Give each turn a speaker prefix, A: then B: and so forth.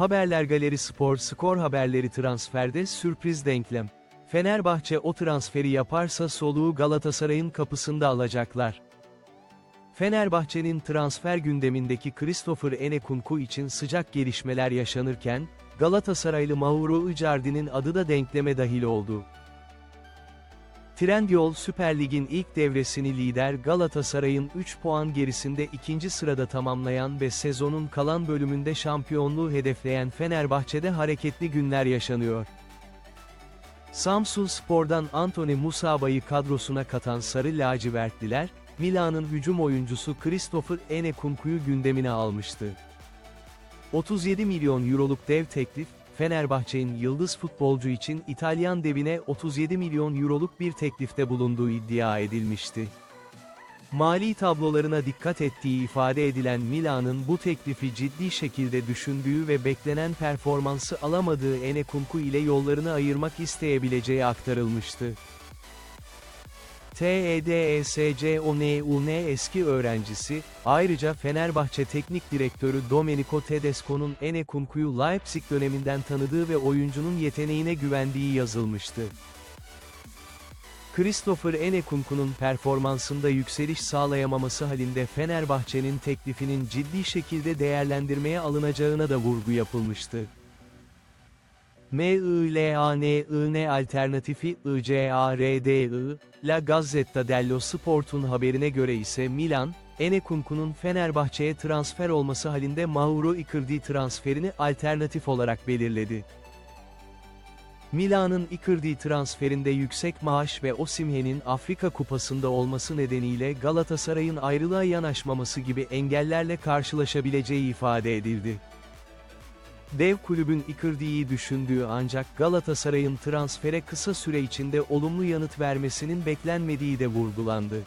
A: Haberler Galeri Spor skor haberleri transferde sürpriz denklem. Fenerbahçe o transferi yaparsa soluğu Galatasaray'ın kapısında alacaklar. Fenerbahçe'nin transfer gündemindeki Christopher Enekunku için sıcak gelişmeler yaşanırken, Galatasaraylı Mauro Icardi'nin adı da denkleme dahil oldu. Trendyol Süper Lig'in ilk devresini lider Galatasaray'ın 3 puan gerisinde ikinci sırada tamamlayan ve sezonun kalan bölümünde şampiyonluğu hedefleyen Fenerbahçe'de hareketli günler yaşanıyor. Samsun Spor'dan Anthony Musaba'yı kadrosuna katan Sarı Lacivertliler, Milan'ın hücum oyuncusu Christopher Enekunku'yu gündemine almıştı. 37 milyon euroluk dev teklif, Fenerbahçe'nin yıldız futbolcu için İtalyan devine 37 milyon euroluk bir teklifte bulunduğu iddia edilmişti. Mali tablolarına dikkat ettiği ifade edilen Milan'ın bu teklifi ciddi şekilde düşündüğü ve beklenen performansı alamadığı Enekunku ile yollarını ayırmak isteyebileceği aktarılmıştı. E TEDESCONUN eski öğrencisi, ayrıca Fenerbahçe Teknik Direktörü Domenico Tedesco'nun Enekunku'yu Leipzig döneminden tanıdığı ve oyuncunun yeteneğine güvendiği yazılmıştı. Christopher Enekunku'nun performansında yükseliş sağlayamaması halinde Fenerbahçe'nin teklifinin ciddi şekilde değerlendirmeye alınacağına da vurgu yapılmıştı. MILANIN alternatifi ICARDI, La Gazzetta dello Sport'un haberine göre ise Milan, Enekunku'nun Fenerbahçe'ye transfer olması halinde Mauro Icardi transferini alternatif olarak belirledi. Milan'ın Icardi transferinde yüksek maaş ve Osimhen'in Afrika Kupası'nda olması nedeniyle Galatasaray'ın ayrılığa yanaşmaması gibi engellerle karşılaşabileceği ifade edildi. Dev kulübün Icardi'yi düşündüğü ancak Galatasaray'ın transfere kısa süre içinde olumlu yanıt vermesinin beklenmediği de vurgulandı.